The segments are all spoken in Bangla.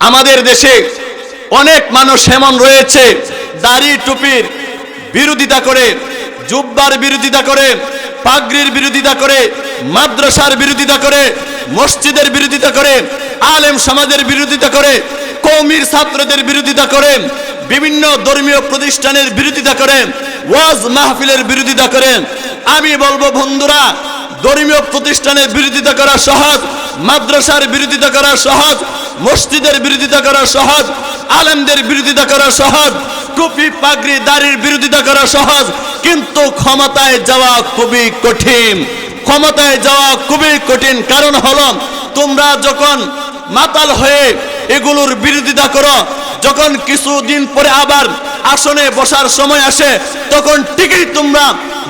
আমাদের দেশে অনেক মানুষ এমন রয়েছে, দাড়ি টুপির বিরোধিতা করে, জুব্বার বিরোধিতা করে, পাগড়ির বিরোধিতা করে, মাদ্রাসার বিরোধিতা করে, মসজিদের বিরোধিতা করে, আলেম সমাজের বিরোধিতা করে, কৌমির ছাত্রদের বিরোধিতা করে, বিভিন্ন ধর্মীয় প্রতিষ্ঠানের বিরোধিতা করে, ওয়াজ মাহফিলের বিরোধিতা করে। আমি বলব বন্ধুরা ধর্মীয় প্রতিষ্ঠানের বিরোধিতা করা সহজ, মাদ্রাসার বিরোধিতা করা সহজ, মসজিদের বিরোধিতা করা সহজ, আলেমদের বিরোধিতা করা সহজ টুপি পাগড়ি দাড়ির বিরোধিতা করা সহজ, কিন্তু ক্ষমতায় যাওয়া খুবই কঠিন। ক্ষমতায় যাওয়া খুবই কঠিন কারণ হল, তোমরা যখন মাতাল হয়ে এগুলোর বিরোধিতা করো, যখন কিছুদিন পরে আবার আসনে বসার সময় আসে, তখন ঠিকই তোমরা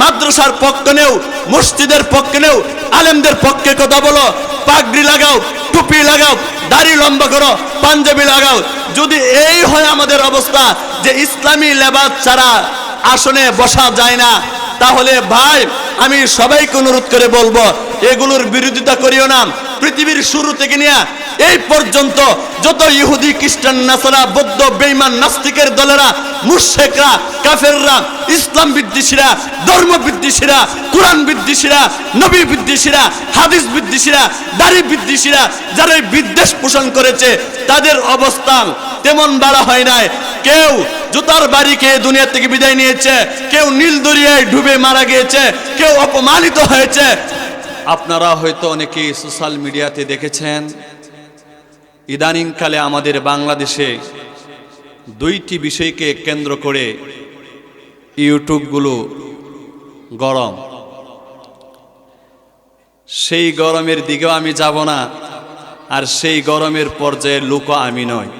মাদ্রাসার পক্ষে নেও, মসজিদের পক্ষে নেও, আলেমদের পক্ষে কথা বলো, পাগড়ি লাগাও, টুপি লাগাও, দাড়ি লম্বা করো, পাঞ্জাবি লাগাও। যদি এই হয় আমাদের অবস্থা যে ইসলামী লেবাস ছাড়া আসনে বসা যায় না, তাহলে ভাই, আমি সবাইকে অনুরোধ করে বলব, এগুলোর বিরোধিতা করিও না। পৃথিবীর শুরু থেকে নিয়ে এই পর্যন্ত যত ইহুদি, খ্রিস্টান, নাসারা, বৌদ্ধ বেইমান নাস্তিকের দলেরা মুশেকরা কাফেররা, ইসলাম বিদ্বেষীরা, ধর্ম বিদ্বেষীরা, কোরআন বিদ্বেষীরা, নবী বিদ্বেষীরা, হাদিস বিদ্বেষীরা, দাড়ি বিদ্বেষীরা, যারা বিদ্বেষ পোষণ করেছে, তাদের অবস্থান তেমন বাড়া হয় নাই। কেউ জুতার বাড়ি খেয়ে দুনিয়া থেকে বিদায় নিয়েছে, কেউ নীল দরিয়ায় ডুবে মারা গিয়েছে, কেউ অপমানিত হয়েছে আপনারা হয়তো অনেকেই সোশ্যাল মিডিয়াতে দেখেছেন, ইদানিংকালে আমাদের বাংলাদেশে দুইটি বিষয়কে কেন্দ্র করে ইউটিউবগুলো গরম। সেই গরমের দিকেও আমি যাব না, আর সেই গরমের পর্যায়ে লোক আমি নয়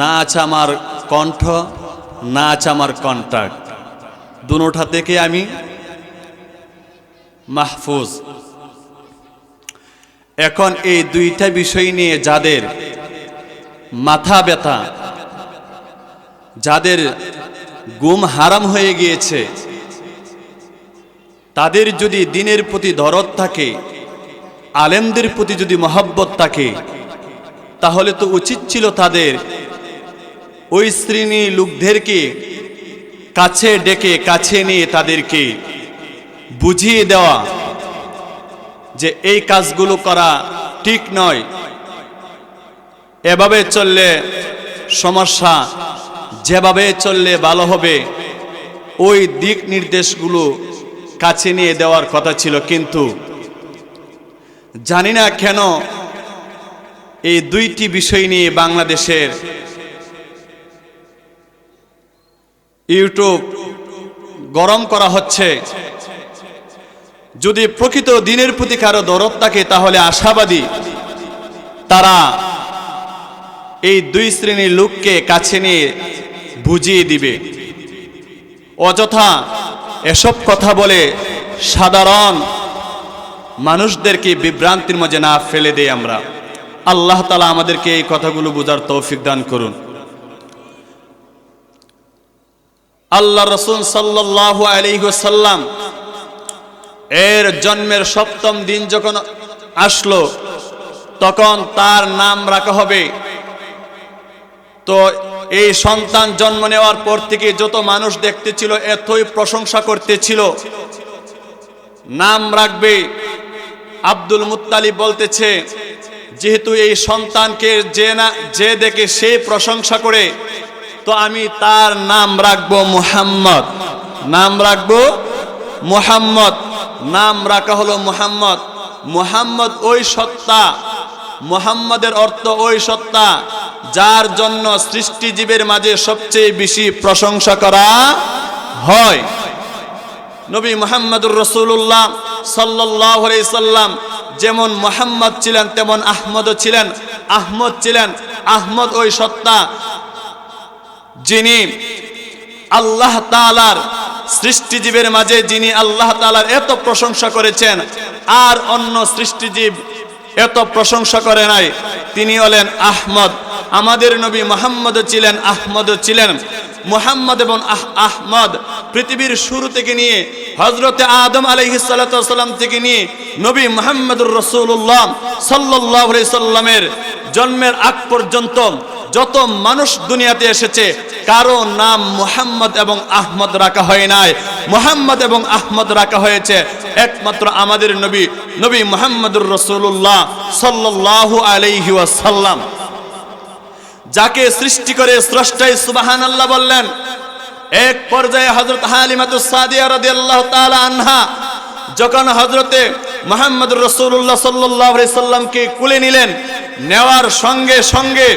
না আছে আমার কণ্ঠ, না আছে আমার কন্ট্যাক্ট দুটা থেকে আমি মাহফুজ। এখন এই দুইটা বিষয় নিয়ে যাদের মাথা ব্যথা, যাদের গুম হারাম হয়ে গিয়েছে, তাদের যদি দিনের প্রতি দরদ থাকে, আলেমদের প্রতি যদি মহব্বত থাকে, তাহলে তো উচিত ছিল তাদের ওই শ্রেণি লোকদেরকে কাছে ডেকে কাছে নিয়ে তাদেরকে বুঝিয়ে দেওয়া যে এই কাজগুলো করা ঠিক নয়। এভাবে চললে সমস্যা, যেভাবে চললে ভালো হবে, ওই দিক নির্দেশগুলো কাছে নিয়ে দেওয়ার কথা ছিল। কিন্তু জানি না কেন এই দুইটি বিষয় নিয়ে বাংলাদেশের ইউটিউব গরম করা হচ্ছে। যদি প্রকৃত দিনের প্রতি কারও দরদ থাকে, তাহলে আশাবাদী। তারা এই দুই শ্রেণির লোককে কাছে নিয়ে বুঝিয়ে দিবে। অযথা এসব কথা বলে সাধারণ মানুষদেরকে বিভ্রান্তির মাঝে না ফেলে দেই আমরা। আল্লাহ তালা আমাদেরকে এই কথাগুলো বোঝার তৌফিক দান করুন। আল্লাহ রসুল সাল্লাহ আলিহাসাল্লাম এর জন্মের সপ্তম দিন যখন আসলো, তখন তার নাম রাখা হবে। তো এই সন্তান জন্ম নেওয়ার পর থেকে যত মানুষ দেখতেছিল, এতই প্রশংসা করতেছিল। নাম রাখবে আব্দুল মুত্তালিব বলতেছে, যেহেতু এই সন্তানকে যে না, যে দেখে সে প্রশংসা করে, তো আমি তার নাম রাখব মুহাম্মদ। নাম রাখব মুহাম্মদ। নাম রাখা হলো মুহাম্মদ। মুহাম্মদ ওই সত্তা। মুহাম্মদের অর্থ ওই সত্তা, যার জন্য সৃষ্টিজীবের মাঝে সবচেয়ে বেশি প্রশংসা করা হয়। নবী মোহাম্মদুর রসুল্লাহ সাল্লাহ সাল্লাম যেমন মোহাম্মদ ছিলেন, তেমন আহমদও ছিলেন। আহমদ ছিলেন আহমদ ওই সত্তা যিনি আল্লাহ তালার সৃষ্টিজীবের মাঝে যিনি আল্লাহ তালার এত প্রশংসা করেছেন, আর অন্য সৃষ্টিজীব এত প্রশংসা করে নাই, তিনি হলেন আহমদ। আমাদের নবী মোহাম্মদ ছিলেন, আহমদ ছিলেন। মুহাম্মদ এবং আহ- আহমদ পৃথিবীর শুরু থেকে নিয়ে হজরতে আদম আলহিসাল্লাম থেকে নিয়ে, নবী মোহাম্মদুর রসুল্লাহ সাল্লাহ সাল্লামের জন্মের আগ পর্যন্ত যত মানুষ দুনিয়াতে এসেছে, কারও নাম মোহাম্মদ এবং আহমদ রাখা হয় নাই। মোহাম্মদ এবং আহমদ রাখা হয়েছে একমাত্র আমাদের নবী নবী মোহাম্মদুর রসুল্লাহ সাল্লাল্লাহু আলাইহি ওয়াসাল্লাম। যাকে সৃষ্টি করে স্রষ্টাই সুবাহান আল্লাহ বললেন, এক পর্যায়ে হজরত হালিমাতুস সাদিয়া রাদিয়াল্লাহু তাআলা আনহা, যখন হজরতে মোহাম্মদ রসুল্লাহ সাল্লাহ সাল্লামকে কুলে নিলেন, নেওয়ার সঙ্গে সঙ্গে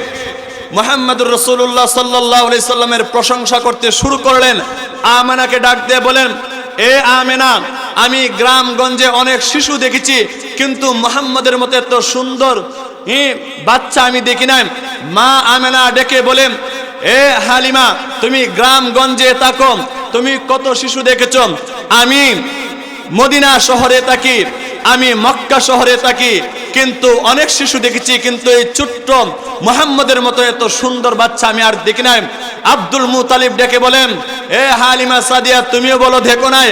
মোহাম্মদুর রসুল্লাহ সাল্লাহ সাল্লামের প্রশংসা করতে শুরু করলেন। আমেনাকে ডাক দিয়ে বলেন, এ আমেনা, আমি গ্রামগঞ্জে অনেক শিশু দেখেছি, কিন্তু মোহাম্মদের মতো এত সুন্দর বাচ্চা আমি দেখি নাই। মা আমেনা ডেকে বলেন, এ হালিমা, তুমি গ্রামগঞ্জে থাকো, তুমি কত শিশু দেখেছ? আমি মদিনা শহরে থাকি। আমি মক্কা শহরে থাকি। কিন্তু অনেক শিশু দেখেছি, কিন্তু এই ছোট্ট মোহাম্মদের মতো এত সুন্দর বাচ্চা আমি আর দেখি নাই। আব্দুল মুতালিব ডেকে বলেন, এ হালিমা সাদিয়া, তুমিও বলো দেখো নাই।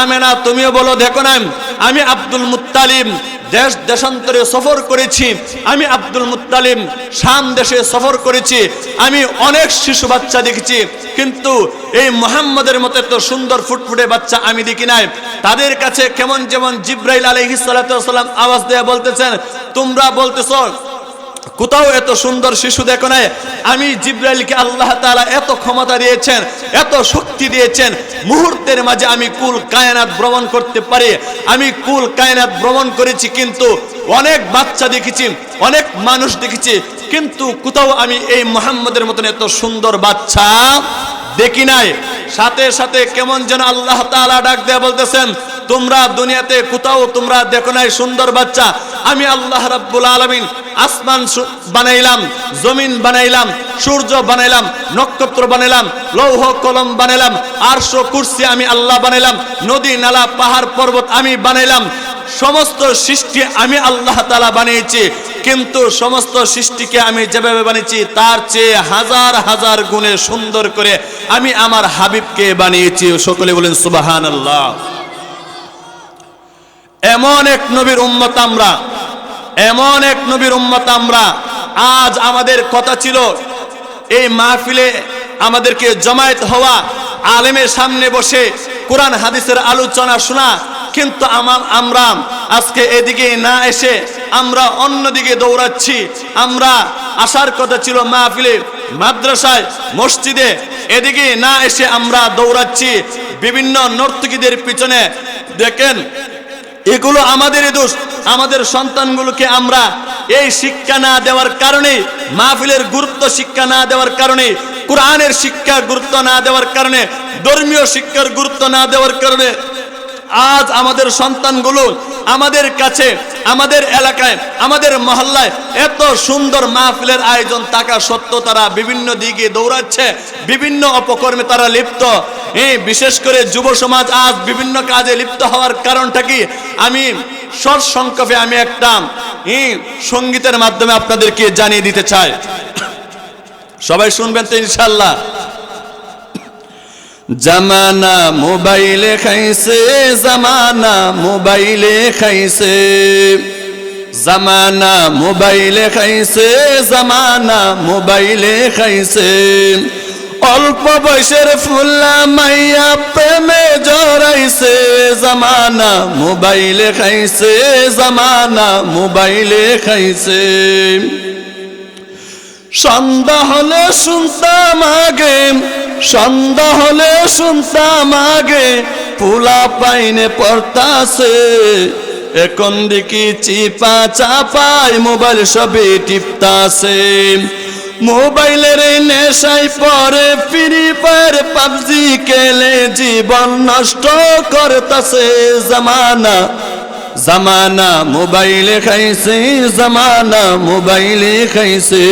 আমেনা, তুমিও বলো দেখো নাই। আমি আব্দুল মুতালিম দেশ দেশান্তরে সফর করেছি। আমি আব্দুল মুতালিম শাম দেশে সফর করেছি। আমি অনেক শিশু বাচ্চা দেখেছি, কিন্তু এই মোহাম্মদের মতো এত সুন্দর ফুটফুটে বাচ্চা আমি দেখি নাই। তাদের কাছে কেমন যেমন জিব্রাইল আলাইহিস সালাম আওয়াজ দেয়া বলতেছেন তোমরা বলতেছ, কোথাও এত সুন্দর শিশু দেখো নাই? আমি জিব্রাইলকে আল্লাহ তাআলা এত ক্ষমতা দিয়েছেন, এত শক্তি দিয়েছেন, মুহূর্তের মাঝে আমি কুল কায়নাত ভ্রমণ করতে পারি। আমি কুল কায়নাত ভ্রমণ করেছি কিন্তু অনেক বাচ্চা দেখেছি, অনেক মানুষ দেখেছি, কিন্তু কোথাও আমি এই মোহাম্মদের মতন এত সুন্দর বাচ্চা দেখি নাই। সাথে সাথে কেমন যেন আল্লাহ তালা ডাক দেয়া বলতেছেন, তোমরা দুনিয়াতে কোথাও তোমরা দেখো নাই, সুন্দর বাচ্চা। আমি আল্লাহ রাব্বুল আলামিন আসমান বানাইলাম, জমিন বানাইলাম, সূর্য বানাইলাম, নক্ষত্র বানাইলাম, লৌহ কলম বানাইলাম, আরশ কুরসি আমি আল্লাহ বানাইলাম, নদী, নালা, পাহাড়, পর্বত আমি বানাইলাম, সমস্ত সৃষ্টি আমি আল্লাহ তাআলা বানিয়েছি। কিন্তু সমস্ত সৃষ্টিকে আমি যেভাবে বানিয়েছি, তার চেয়ে হাজার হাজার গুণে সুন্দর করে আমি আমার হাবিবকে বানিয়েছি। সকলে বলেন, সুবহানাল্লাহ। এমন এক নবীর উম্মত আমরা, এমন এক নবীর উম্মত আমরা, আজ আমাদের কথা ছিল, এই মাহফিলে আমাদেরকে জমায়েত হওয়া, আলেমের সামনে বসে কোরআন হাদিসের আলোচনা শোনা, কিন্তু আমার আমরা আজকে এদিকে না এসে আমরা অন্যদিকে দৌড়াচ্ছি। আমরা আসার কথা ছিল মাহফিলে, মাদ্রাসায়, মসজিদে। এদিকে না এসে আমরা দৌড়াচ্ছি বিভিন্ন নর্তকীদের পিছনে। দেখেন, এগুলো আমাদেরই দোষ। আমাদের সন্তানগুলোকে আমরা এই শিক্ষা না দেওয়ার কারণে মাহফিলের গুরুত্ব শিক্ষা না দেওয়ার কারণে কোরআনের শিক্ষা গুরুত্ব না দেওয়ার কারণে, ধর্মীয় শিক্ষার গুরুত্ব না দেওয়ার কারণে আজ আমাদের সন্তানগুলো আমাদের কাছে, আমাদের এলাকায়, আমাদের মহল্লায় এত সুন্দর মাহফিলের আয়োজন থাকা সত্ত্বেও তারা বিভিন্ন দিকে দৌড়াচ্ছে, বিভিন্ন অপকর্মে তারা লিপ্ত। এই বিশেষ করে যুব সমাজ আজ বিভিন্ন কাজে লিপ্ত হওয়ার কারণটা কি? আমি সর সংক্ষেপে আমি একটা সঙ্গীতের মাধ্যমে আপনাদেরকে জানিয়ে দিতে চাই। সবাই শুনবেন তো ইনশাল্লাহ জামানা মোবাইলে খাইছে, জামানা মোবাইলে খাইছে। জামানা মোবাইলে খাইছে, জামানা মোবাইলে খাইছে। অল্প বয়সের ফুল্লা মাইয়া প্রেমে জড়াইছে, জামানা মোবাইলে খাইছে, জামানা মোবাইলে খাইছে। সন্ধ্যা হলে শুনতাম আগে সন্ধ্যা হলে শুনতাম আগে, পোলা পাইনে পড়তাছে। এখন দেখি চিপা চাপাই মোবাইল সবে টিপতাছে। মোবাইলের নেশাই পরে ফ্রি ফায়ার পাবজি খেলে জীবন নষ্ট করতাছে জামানা। জামানা মোবাইলে খাইছে, জামানা মোবাইলে খাইছে।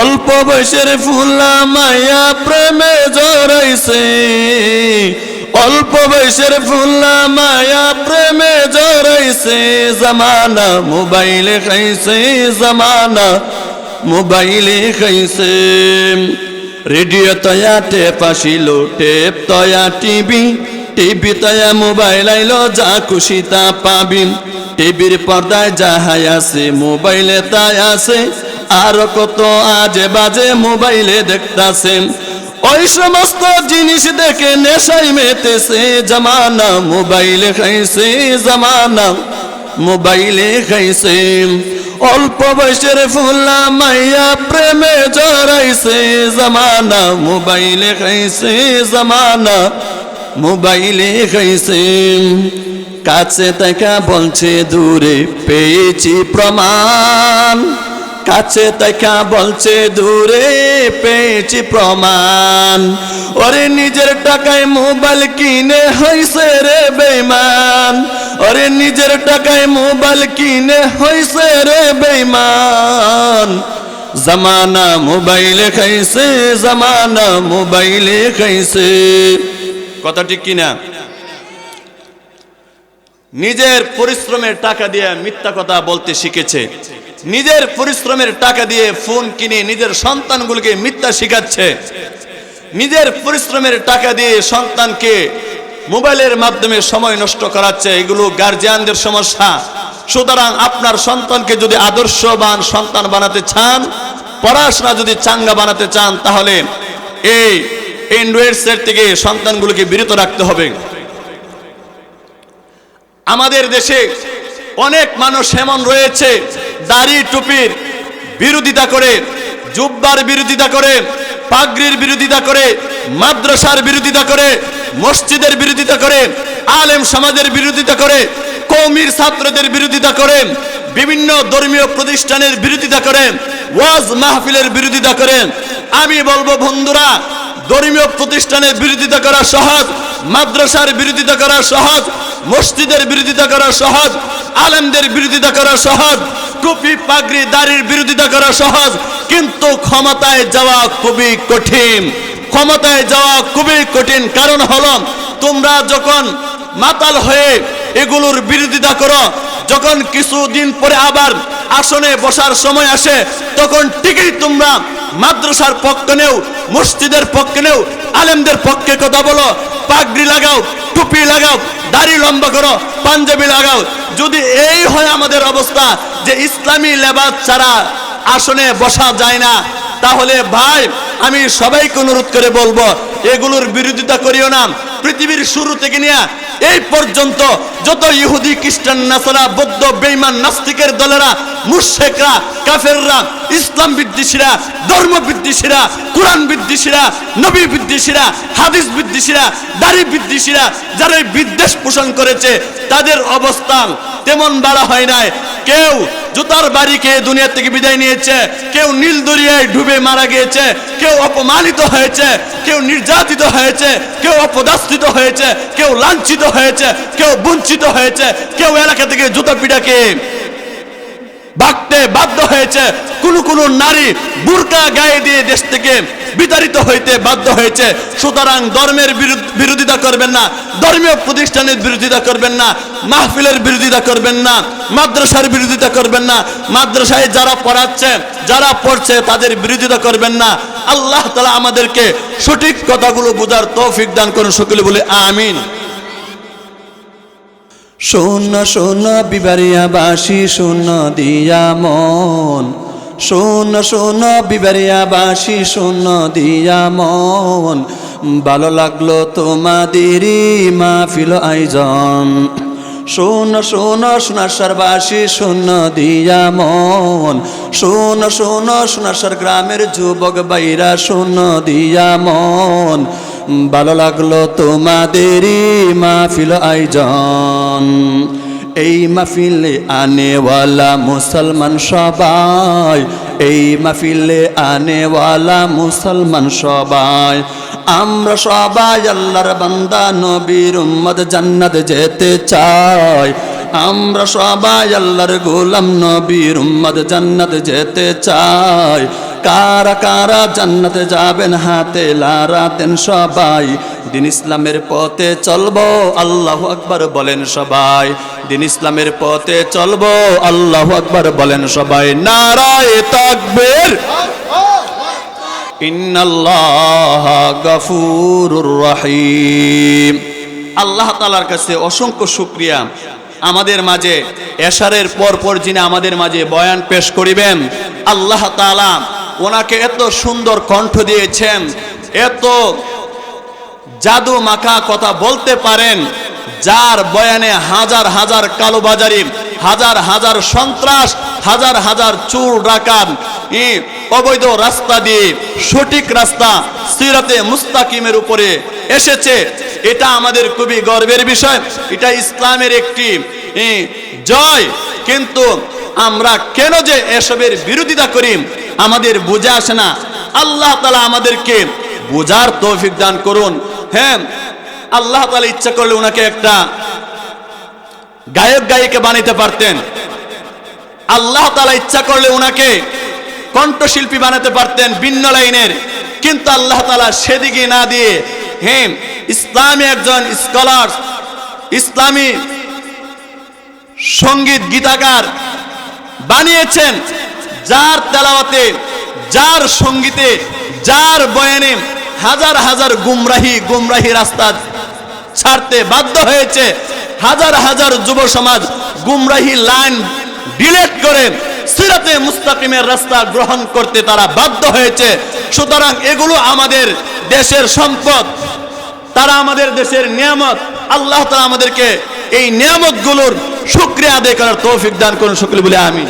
অল্প বয়সের ফুলা মায়া প্রেমে জড়াইছে। অল্প বয়সের ফুলা মায়া প্রেমে জড়াইছে। জামানা মোবাইলে খাইছে, জামানা মোবাইলে খাইছে। রেডিও তয়া টেপ আসিল, টেপ তয়া টিভি। টিভিতে মোবাইল আইলো, যা খুশি তা পাবি। টিভির পর্দায় যাহাই আছে, মোবাইলে তাই আছে। আর কত আজে বাজে মোবাইলে দেখতাছে। ওই সমস্ত জিনিস দেখে নেশাই মেতেছে। জামানা মোবাইলে খাইছে, জামানা মোবাইলে খাইছে। অল্প বয়সের ফুলা মাইয়া প্রেমে জড়াইছে। জামানা মোবাইলে খাইছে, জামানা মোবাইলে খাইছে কাছে তাকা বলছে, দূরে পেয়েছি প্রমাণ। কাছে তাকা বলছে, দূরে পেয়েছি প্রমাণ। ওরে নিজের টাকায় মোবাইল কিনে হইছে রে বেমান ওরে নিজের টাকায় মোবাইল কিনে হইছে রে বেমান জামানা মোবাইলে খাইছে, জামানা মোবাইলে খাইছে। কথা ঠিক কিনা? নিজের পরিশ্রমের টাকা দিয়ে মিথ্যা কথা বলতে শিখেছে। নিজের পরিশ্রমের টাকা দিয়ে ফোন কিনে নিজের সন্তানগুলোকে মিথ্যা শিখাচ্ছে। নিজের পরিশ্রমের টাকা দিয়ে সন্তানকে মোবাইলের মাধ্যমে সময় নষ্ট করাচ্ছে, এগুলো গার্জিয়ানদের সমস্যা। সুতরাং আপনার সন্তানকে যদি আদর্শবান সন্তান বানাতে চান, পড়াশোনা যদি চাঙ্গা বানাতে চান, তাহলে এই অ্যান্ড্রয়েড সেট থেকে সন্তানগুলোকে বিরত রাখতে হবে। আমাদের দেশে অনেক মানুষ এমন রয়েছে, দাড়ি টুপির বিরোধিতা করে, জুব্বার বিরোধিতা করে, পাগড়ির বিরোধিতা করে, মাদ্রাসার বিরোধিতা করে, মসজিদের বিরোধিতা করে, আলেম সমাজের বিরোধিতা করে, কৌমির ছাত্রদের বিরোধিতা করে, বিভিন্ন ধর্মীয় প্রতিষ্ঠানের বিরোধিতা করে, ওয়াজ মাহফিলের বিরোধিতা করে। আমি বলব, বন্ধুরা ধর্মীয় প্রতিষ্ঠানের বিরোধিতা করা সহজ, মাদ্রাসার বিরোধিতা করা সহজ, মসজিদের বিরোধিতা করা সহজ, আলেমদের বিরোধিতা করা সহজ, টুপি, পাগড়ি, দাড়ির বিরোধিতা করা সহজ, কিন্তু ক্ষমতায় যাওয়া খুবই কঠিন। ক্ষমতায় যাওয়া খুবই কঠিন কারণ হল, তোমরা যখন মাতাল হয়ে এগুলোর বিরোধিতা করো যখন কিছুদিন পরে আবার আসনে বসার সময় আসে, তখন ঠিকই তোমরা মাদ্রাসার পক্ষে নেও, মসজিদের পক্ষে নেও, আলেমদের পক্ষে কথা বলো, পাগড়ি লাগাও, টুপি লাগাও, দাড়ি লম্বা করো, পাঞ্জাবি লাগাও। যদি এই হয় আমাদের অবস্থা যে ইসলামী লেবাস ছাড়া আসনে বসা যায় না, তাহলে ভাই, আমি সবাইকে অনুরোধ করে বলব এগুলোর বিরোধিতা করিও না। পৃথিবীর শুরু থেকে নিয়ে এই পর্যন্ত যত ইহুদি, খ্রিস্টান, নাসারা, বৌদ্ধ বেইমান নাস্তিকের দলেরা মুশেকরা কাফেররা, ইসলাম বিদ্বেষীরা, ধর্ম বিদ্বেষীরা, কোরআন বিদ্বেষীরা, নবী বিদ্বেষীরা, হাদিস বিদ্বেষীরা, দাড়ি বিদ্বেষীরা যারা বিদ্বেষ পোষণ করেছে, তাদের অবস্থান তেমন বাড়া হয় নাই। কেউ জুতার বাড়ি খেয়ে দুনিয়া থেকে বিদায় নিয়েছে। কেউ নীল দরিয়ায় ডুবে মারা গিয়েছে। কেউ অপমানিত হয়েছে। কেউ নির্যাতিত হয়েছে। কেউ অপদাস্থিত হয়েছে। কেউ লাঞ্ছিত হয়েছে। কেউ বঞ্চিত হয়েছে। কেউ এলাকা থেকে জুতা পিটাকে ভাগতে বাধ্য হয়েছে। কোন কোন নারী বুরকা গায়ে দিয়ে দেশ থেকে বিতাড়িত হইতে বাধ্য হয়েছে। সুতরাং ধর্মের বিরোধিতা করবেন না, ধর্মীয় প্রতিষ্ঠানের বিরোধিতা করবেন না, মাহফিলের বিরোধিতা করবেন না, মাদ্রাসার বিরোধিতা করবেন না, মাদ্রাসায় যারা পড়াচ্ছে, যারা পড়ছে তাদের বিরোধিতা করবেন না। আল্লাহ তালা আমাদেরকে সঠিক কথাগুলো বোঝার তৌফিক দান করুন সকলে বলে আমিন। শোন শূন্য বিবারিয়া বাসি, শোন দিয়া মন। শোন শোন বিবারিয়া বাসি শোন, দিয়া মন। ভালো লাগল তোমাদেরই মাহফিল আয়োজন। শোন শোন সোনাসার বাসি শোন, দিয়া মন। শোন শোন সোনাসার গ্রামের যুবক বাইরা শোন, দিয়া মন। ভালো লাগল তোমাদেরই মাহফিল আয়োজন। এই মাহফিলে আনেওয়ালা মুসলমান সবাই, এই মাহফিলে আনেওয়ালা মুসলমান সবাই। আমরা সবাই আল্লাহর বান্দা, নবীর উম্মদ জান্নাত যেতে চাই। আমরা সবাই আল্লাহর গোলাম, নবীর উম্মদ জান্নাত যেতে চাই। কারা কারা জান্নাতে যাবেন হাতে লারাতেন সবাই। দিন ইসলামের পথে চলবো, আল্লাহ আকবার বলেন সবাই। দিন ইসলামের পথে চলবো, আল্লাহ আকবার বলেন সবাই। নারায় তাকবীর। রহিম। আল্লাহ তালার কাছে অসংখ্য শুক্রিয়া। আমাদের মাঝে এশারের পর পর যিনি আমাদের মাঝে বয়ান পেশ করিবেন, আল্লাহ তালা ওনাকে এত সুন্দর কণ্ঠ দিয়েছেন, এত জাদু মাখা কথা বলতে পারেন, যার বয়ানে হাজার হাজার কালোবাজারি, হাজার হাজার সন্ত্রাস, হাজার হাজার চুর ডাকাত অবৈধ রাস্তা দিয়ে সঠিক রাস্তা সিরাতে মুস্তাকিমের উপরে এসেছে। এটা আমাদের খুবই গর্বের বিষয়। এটা ইসলামের একটি জয়। কিন্তু আমরা কেন যে এসবের বিরোধিতা করি, আমাদের বুঝে আসে না। আল্লাহ তালা আমাদেরকে বোঝার তৌফিক দান করুন। হ্যাঁ আল্লাহ তালা ইচ্ছা করলে ওনাকে একটা গায়ক, গায়িকা বানাইতে পারতেন। আল্লাহ তালা ইচ্ছা করলে ওনাকে কণ্ঠশিল্পী বানাতে পারতেন ভিন্ন লাইনের। কিন্তু আল্লাহ তালা সেদিকে না দিয়ে হ্যাঁ ইসলামী একজন স্কলার, ইসলামী সংগীত গীতাকার বানিয়েছেন, যার তেলাওয়াতে, যার সঙ্গীতে, যার বয়ানে হাজার হাজার গুমরাহি গুমরাহি রাস্তা ছাড়তে বাধ্য হয়েছে। হাজার হাজার যুব সমাজ গুমরাহি লাইন ডিলেট করে সিরাতে মুস্তাকিমের রাস্তা গ্রহণ করতে তারা বাধ্য হয়েছে। সুতরাং এগুলো আমাদের দেশের সম্পদ। তারা আমাদের দেশের নিয়ামত। আল্লাহ তারা আমাদেরকে এই নিয়ামতগুলোর শুক্রিয়া আদায় করার তৌফিক দান করুন সকলে বলে আমি